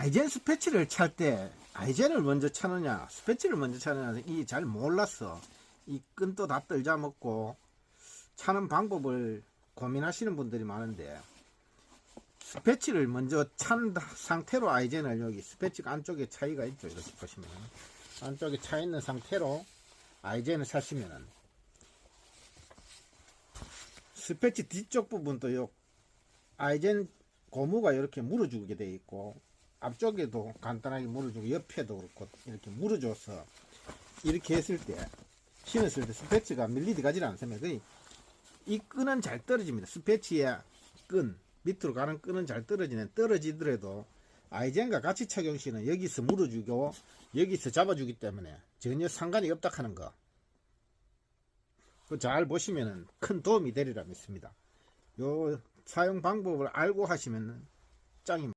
아이젠 스패치를 찰 때 아이젠을 먼저 차느냐 스패치를 먼저 차느냐 이 잘 몰랐어. 이 끈도 다 떨자 먹고 차는 방법을 고민하시는 분들이 많은데 스패치를 먼저 찬 상태로 아이젠을 여기 스패치가 안쪽에 차이가 있죠. 이렇게 보시면 안쪽에 차 있는 상태로 아이젠을 사시면은 스패치 뒤쪽 부분도 요 아이젠 고무가 이렇게 물어주게 돼 있고 앞쪽에도 간단하게 물어주고 옆에도 그렇고 이렇게 물어줘서 이렇게 했을 때 신었을 때 스패치가 밀리디 가지 않습니다. 이 끈은 잘 떨어집니다. 스패치의 끈 밑으로 가는 끈은 잘 떨어지는 떨어지더라도 아이젠과 같이 착용 시는 여기서 물어주고 여기서 잡아주기 때문에 전혀 상관이 없다 하는 거. 그잘 보시면은 큰 도움이 되리라 믿습니다. 요 사용 방법을 알고 하시면 짱입니다.